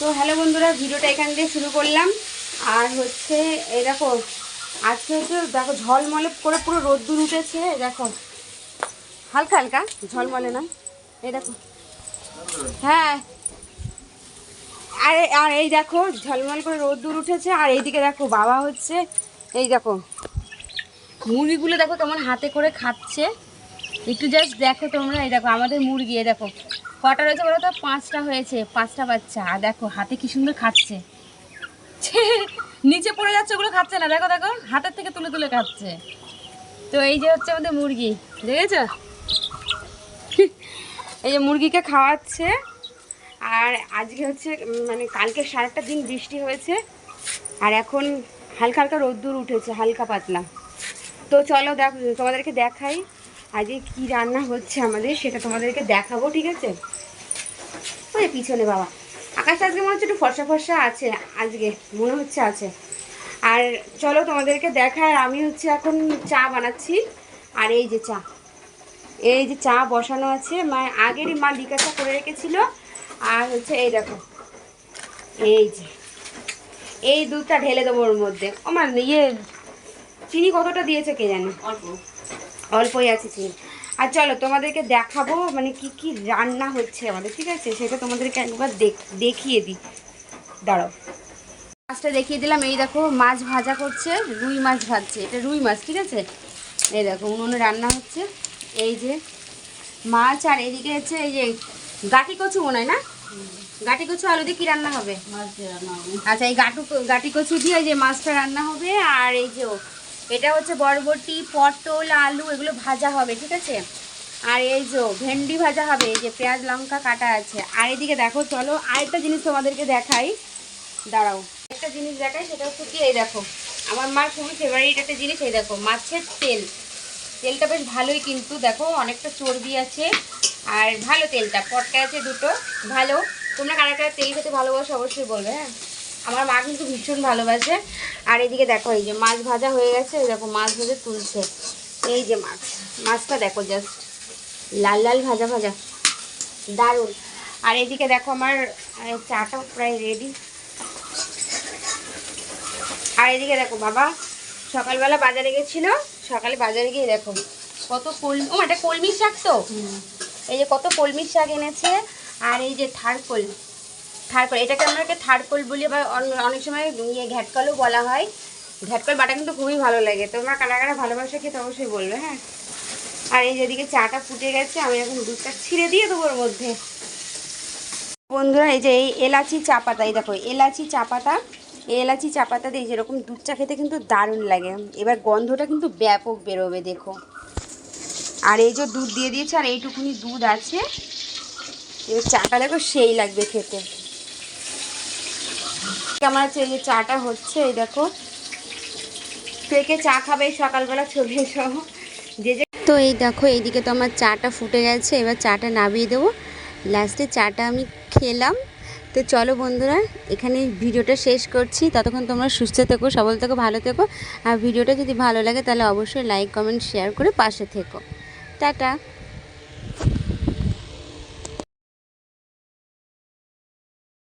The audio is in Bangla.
তো হ্যালো বন্ধুরা, ভিডিওটা এখান দিয়ে শুরু করলাম। আর হচ্ছে, এই দেখো, আজকে হচ্ছে, দেখো, ঝলমলে করে পুরো রোদ্দুর উঠেছে দেখো। হালকা হালকা, ঝলমলে না? এই দেখো। হ্যাঁ। আরে, আর এই দেখো, ঝলমল করে রোদ্দুর উঠেছে, আর এইদিকে দেখো, বাবা হচ্ছে, এই দেখো। মুরগিগুলো দেখো কেমন হাতে করে খাচ্ছে। একটু জাস্ট দেখো তোমরা, এই দেখো, আমাদের মুরগি, এই দেখো। কটা রয়েছে বলো তো? পাঁচটা হয়েছে, পাঁচটা বাচ্চা। আর দেখো, হাতে কি সুন্দর খাচ্ছে। নিচে পড়ে যাচ্ছে, ওগুলো খাচ্ছে না। দেখো দেখো, হাতের থেকে তুলে তুলে খাচ্ছে। তো এই যে হচ্ছে আমাদের মুরগি, দেখেছ? এই যে মুরগিকে খাওয়াচ্ছে। আর আজকে হচ্ছে মানে কালকে সারাটা দিন বৃষ্টি হয়েছে। আর এখন হালকা হালকা রোদ্দুর উঠেছে, হালকা পাতলা। তো চলো দেখ, তোমাদেরকে দেখাই। আজকে কি রান্না হচ্ছে আমাদের সেটা তোমাদেরকে দেখাবো, ঠিক আছে? ওই পিছনে বাবা। আকাশটা আজকে মনে হচ্ছে একটু ফর্সা ফর্সা আছে, আজকে মনে হচ্ছে আছে। আর চলো তোমাদেরকে দেখায় আমি হচ্ছে এখন চা বানাচ্ছি। আর এই যে চা, এই যে চা বসানো আছে মা আগেরই মা চা করে রেখেছিল। আর হচ্ছে এই দেখো, এই যে, এই দুধটা ঢেলে দেবো ওর মধ্যে। মানে ইয়ে চিনি কতটা দিয়েছে কে জানে? অল্পই আছে চিনি। আর চলো তোমাদেরকে দেখাবো মানে কি কি রান্না হচ্ছে আমাদের ঠিক আছে? সেটা তোমাদেরকে একবার দেখ- দেখিয়ে দিই। দাঁড়াও। মাছটা দেখিয়ে দিলাম। এই দেখো মাছ ভাজা করছে রুই মাছ ভাজছে। এটা রুই মাছ ঠিক আছে? এই দেখো উনুনে রান্না হচ্ছে। এই যে মাছ আর এদিকে হচ্ছে এই যে গাটি কচু মনে হয় না? গাটি কচু আলু দিয়ে কি রান্না হবে। আচ্ছা এই গাটু গাটি কচু দিয়ে এই যে মাছটা রান্না হবে আর এই যে ও, এটা হচ্ছে বরবটি, পটল, আলু, এগুলো ভাজা হবে, ঠিক আছে? আর এই যে ভেন্ডি ভাজা হবে, এই যে পেঁয়াজ, লঙ্কা কাটা আছে। আর এদিকে দেখো, চলো আরেকটা জিনিস তোমাদেরকে দেখাই। দাঁড়াও, একটা জিনিস দেখাই, সেটা হচ্ছে কি, এই দেখো, আমার মার খুবই ফেভারিট একটা জিনিস, এই দেখো, মাছের তেল। তেলটা বেশ ভালোই কিন্তু, দেখো, অনেকটা চর্বি আছে। আর ভালো তেলটা পটকা আছে দুটো, ভালো। তোমরা কারা কারা তেল খেতে ভালোবাসো, অবশ্যই বলবে হ্যাঁ? আমার মা কিন্তু ভীষণ ভালোবাসে। আর এদিকে দেখো এই যে মাছ ভাজা হয়ে গেছে দেখো মাছ ভেজে তুলছে। এই যে মাছ মাছটা দেখো জাস্ট লাল লাল ভাজা ভাজা দারুণ। আর এদিকে দেখো আমার চাটা প্রায় রেডি আর এদিকে দেখো বাবা সকালবেলা বাজারে গেছিল সকালে বাজারে গিয়ে দেখো কত কলমি ও এটা কলমির শাক তো? এই যে কত কলমির শাক এনেছে আর এই যে থারকোল থারকোল এটাকে আমরা থারকোল বলি বা অন- অনেক সময় ইয়ে ঘ্যাটকলও বলা হয়। ঘ্যাটকল বাটা কিন্তু খুবই ভালো লাগে। তোমরা কারা ভালোবাসা খেতে অবশ্যই বলবে হ্যাঁ? আর এই যেদিকে চাটা ফুটে গেছে, আমি এখন দুধটা ছিঁড়ে দিয়ে দেবো ওর মধ্যে। বন্ধুরা, এই যে এই এলাচি চা পাতা এই দেখো, এলাচি চা পাতা এই এলাচি চা পাতা দিয়ে যেরকম দুধ চা খেতে কিন্তু দারুণ লাগে। এবার গন্ধটা কিন্তু ব্যাপক বেরোবে, দেখো। আর এই যে দুধ দিয়ে দিয়েছে, আর এইটুকুনি দুধ আছে। এবার চাটা দেখো সেই লাগবে খেতে। কেমন আছে এই যে চাটা হচ্ছে, এই দেখো। কে চা খাবে সকালবেলা চলে এসো। যে যে তো এই দেখো, এইদিকে তো আমার চাটা ফুটে গেছে, এবার চাটা নামিয়ে দেবো। লাস্টে চাটা আমি খেলাম। তো চলো বন্ধুরা, এখানে ভিডিওটা শেষ করছি। ততক্ষণ তোমরা সুস্থ থেকো, সবল থেকো, ভালো থেকো। আর ভিডিওটা যদি ভালো লাগে, তাহলে অবশ্যই লাইক কমেন্ট শেয়ার করে পাশে থেকো। টাটা।